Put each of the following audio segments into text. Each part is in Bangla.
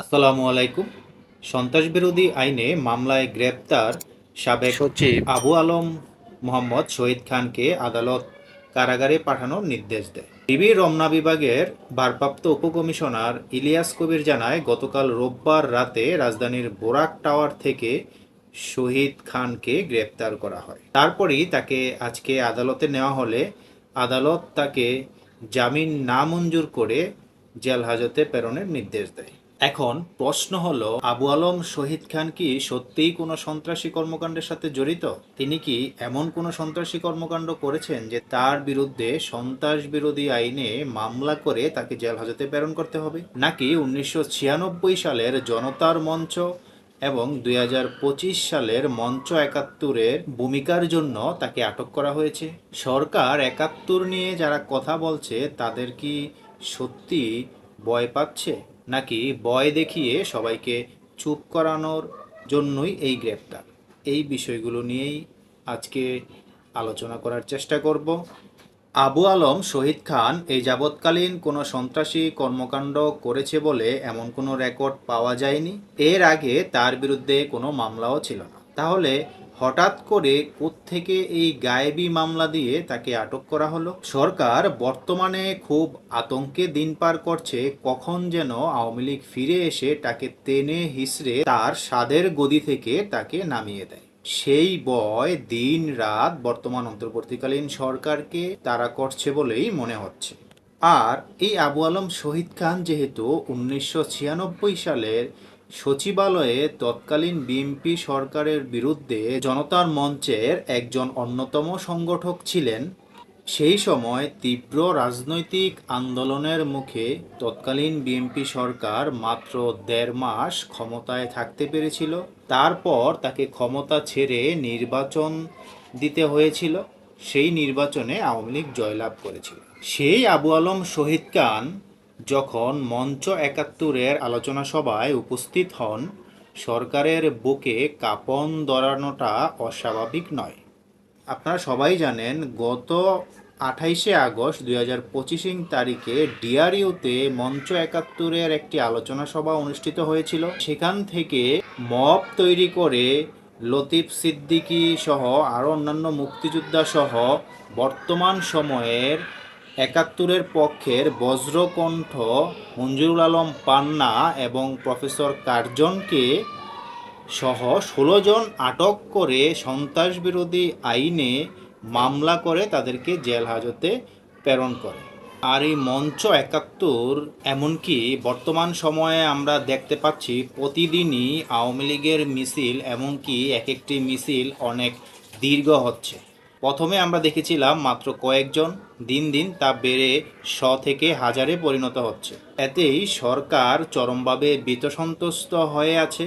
আসসালামু আলাইকুম। সন্ত্রাস বিরোধী আইনে মামলায় গ্রেপ্তার সাবেক সচিব। আবু আলম মোহাম্মদ শহীদ খানকে আদালত কারাগারে পাঠানোর নির্দেশ দেয়। ডিবি রমনা বিভাগের ভারপ্রাপ্ত উপকমিশনার ইলিয়াস কবির জানায় গতকাল রোববার রাতে রাজধানীর বোরাক টাওয়ার থেকে শহীদ খানকে গ্রেপ্তার করা হয়। তারপরই তাকে আজকে আদালতে নেওয়া হলে আদালত তাকে জামিন না মঞ্জুর করে জেল হাজতে প্রেরণের নির্দেশ দেয়। এখন প্রশ্ন হলো, আবু আলম শহীদ খান কি সত্যিই কোনো সন্ত্রাসী কর্মকাণ্ডের সাথে জড়িত? তিনি কি এমন কোনো সন্ত্রাসী কর্মকাণ্ড করেছেন যে তার বিরুদ্ধে সন্ত্রাস বিরোধী আইনে মামলা করে তাকে জেল হাজতে প্রেরণ করতে হবে? নাকি উনিশশো ছিয়ানব্বই সালের জনতার মঞ্চ এবং দুই হাজার পঁচিশ সালের মঞ্চ একাত্তরের ভূমিকার জন্য তাকে আটক করা হয়েছে? সরকার একাত্তর নিয়ে যারা কথা বলছে, তাদের কি সত্যি ভয় পাচ্ছে? নাকি বয় দেখিয়ে সবাইকে চুপ করানোর জন্যই এই গ্রেপ্তার? এই বিষয়গুলো নিয়েই আজকে আলোচনা করার চেষ্টা করব। আবু আলম শহীদ খান এই যাবৎকালীন কোনো সন্ত্রাসী কর্মকাণ্ড করেছে বলে এমন কোনো রেকর্ড পাওয়া যায়নি। এর আগে তার বিরুদ্ধে কোনো মামলাও ছিল না। তাহলে হঠাৎ করে কোত্থেকে এই গায়েবী মামলা দিয়ে তাকে আটক করা হলো? সরকার বর্তমানে খুব আতঙ্কে দিন পার করছে। কখন যেন আওয়ামী লীগ ফিরে এসে তাকে টেনে হিসড়ে তার স্বাদের গদি থেকে তাকে নামিয়ে দেয়। সেই বয় দিন রাত বর্তমান অন্তর্বর্তীকালীন সরকারকে তারা করছে বলেই মনে হচ্ছে। আর এই আবু আলম শহীদ খান যেহেতু উনিশশো ছিয়ানব্বই সালের সচিবালয়ে তৎকালীন বিএনপি সরকারের বিরুদ্ধে জনতার মঞ্চের একজন অন্যতম সংগঠক ছিলেন। সেই সময় তীব্র রাজনৈতিক আন্দোলনের মুখে তৎকালীন বিএনপি সরকার মাত্র দেড় মাস ক্ষমতায় থাকতে পেরেছিল। তারপর তাকে ক্ষমতা ছেড়ে নির্বাচন দিতে হয়েছিল। সেই নির্বাচনে আওয়ামী লীগ জয়লাভ করেছিল। সেই আবু আলম শহীদ খান যখন মঞ্চ একাত্তরের আলোচনা সভায় উপস্থিত হন, সরকারের বুকে কাপন দরানোটা অস্বাভাবিক নয়। আপনারা সবাই জানেন, গত আঠাইশে আগস্ট দুই হাজার পঁচিশ তারিখে ডিআরইউতে মঞ্চ একাত্তরের একটি আলোচনা সভা অনুষ্ঠিত হয়েছিল। সেখান থেকে মব তৈরি করে লতিফ সিদ্দিকী সহ আরও অন্যান্য মুক্তিযোদ্ধা সহ বর্তমান সময়ের একাত্তরের পক্ষের বজ্রকণ্ঠ মঞ্জুরুল আলম পান্না এবং প্রফেসর কার্জনকে সহ ষোলো জন আটক করে সন্ত্রাস বিরোধী আইনে মামলা করে তাদেরকে জেল হাজতে প্রেরণ করে। আর এই মঞ্চ একাত্তর, এমনকি বর্তমান সময়ে আমরা দেখতে পাচ্ছি প্রতিদিনই আওয়ামী লীগের মিছিল, এমনকি এক একটি মিছিল অনেক দীর্ঘ হচ্ছে। প্রথমে আমরা দেখেছিলাম মাত্র কয়েকজন দিন দিন তা বেড়ে শ থেকে হাজারে পরিণত হচ্ছে। এতেই সরকার চরমভাবে বিতসন্তুষ্ট হয়ে আছে।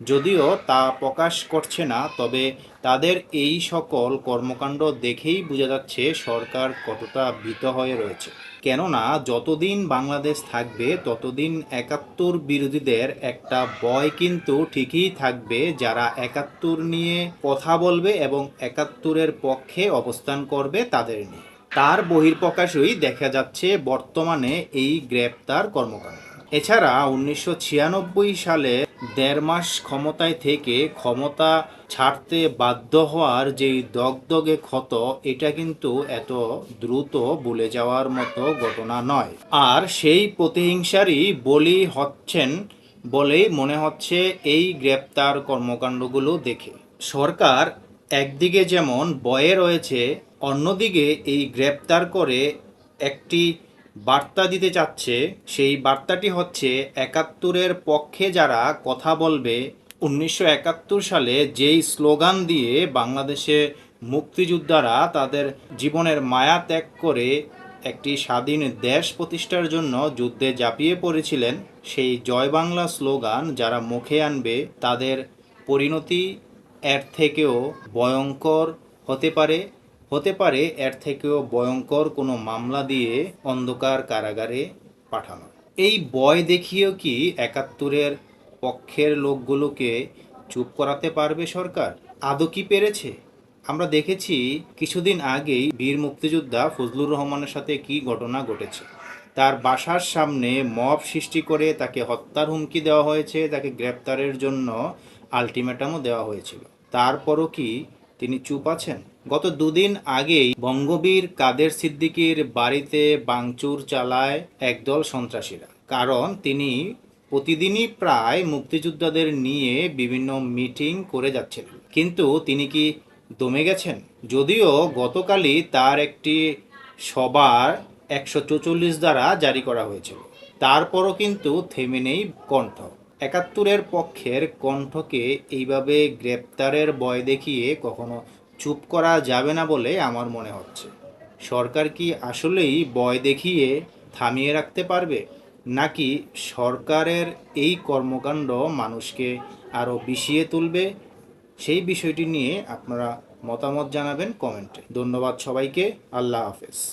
যদিও তা প্রকাশ করছে না, তবে তাদের এই সকল কর্মকাণ্ড দেখেই বোঝা যাচ্ছে সরকার কতটা ভীত হয়ে রয়েছে। কেননা, যতদিন বাংলাদেশ থাকবে, ততদিন একাত্তর বিরোধীদের একটা ভয় কিন্তু ঠিকই থাকবে, যারা একাত্তর নিয়ে কথা বলবে এবং একাত্তরের পক্ষে অবস্থান করবে তাদের নিয়ে। তার বহির্প্রকাশই দেখা যাচ্ছে বর্তমানে এই গ্রেপ্তার কর্মকাণ্ড। এছাড়া উনিশশো ছিয়ানব্বই সালে দেড় মাস ক্ষমতায় থেকে ক্ষমতা ছাড়তে বাধ্য হওয়ার যেই দগদগে ক্ষত, এটা কিন্তু এত দ্রুত ভুলে যাওয়ার মতো ঘটনা নয়। আর সেই প্রতিহিংসারই বলি হচ্ছেন বলেই মনে হচ্ছে এই গ্রেপ্তার কর্মকাণ্ডগুলো দেখে। সরকার একদিকে যেমন বয়ে রয়েছে, অন্যদিকে এই গ্রেপ্তার করে একটি বার্তা দিতে চাচ্ছে, সেই বার্তাটি হচ্ছে, একাত্তরের পক্ষে যারা কথা বলবে, উনিশশো একাত্তর সালে যেই স্লোগান দিয়ে বাংলাদেশে মুক্তিযোদ্ধারা তাদের জীবনের মায়া ত্যাগ করে একটি স্বাধীন দেশ প্রতিষ্ঠার জন্য যুদ্ধে ঝাঁপিয়ে পড়েছিলেন, সেই জয় বাংলা স্লোগান যারা মুখে আনবে, তাদের পরিণতি এর থেকেও ভয়ঙ্কর হতে পারে। হতে পারে এর থেকেও ভয়ঙ্কর কোনো মামলা দিয়ে অন্ধকার কারাগারে পাঠানো। এই বয় দেখিয়েও কি একাত্তরের পক্ষের লোকগুলোকে চুপ করাতে পারবে সরকার? আদৌ কি পেরেছে? আমরা দেখেছি কিছুদিন আগেই বীর মুক্তিযোদ্ধা ফজলুর রহমানের সাথে কি ঘটনা ঘটেছে। তার বাসার সামনে মব সৃষ্টি করে তাকে হত্যার হুমকি দেওয়া হয়েছে, তাকে গ্রেপ্তারের জন্য আলটিমেটামও দেওয়া হয়েছিল। তারপরও কি তিনি চুপ আছেন। গত দুদিন আগেই বঙ্গবীর কাদের সিদ্দিকীর বাড়িতে বাংচুর চালায় একদল সন্ত্রাসীরা। কারণ তিনি প্রতিদিনই প্রায় মুক্তিযোদ্ধাদের নিয়ে বিভিন্ন মিটিং করে যাচ্ছিলেন। কিন্তু তিনি কি দমে গেছেন? যদিও গতকালই তার একটি সবার একশো দ্বারা জারি করা হয়েছিল। তারপরও কিন্তু থেমে নেই কণ্ঠ। একাত্তরের পক্ষের কণ্ঠকে এইভাবে গ্রেপ্তারের বয় দেখিয়ে কখনো চুপ করা যাবে না বলে আমার মনে হচ্ছে। সরকার কি আসলেই বয় দেখিয়ে থামিয়ে রাখতে পারবে? নাকি সরকারের এই কর্মকাণ্ড মানুষকে আরও বিষিয়ে তুলবে? সেই বিষয়টি নিয়ে আপনারা মতামত জানাবেন কমেন্টে। ধন্যবাদ সবাইকে। আল্লাহ হাফেজ।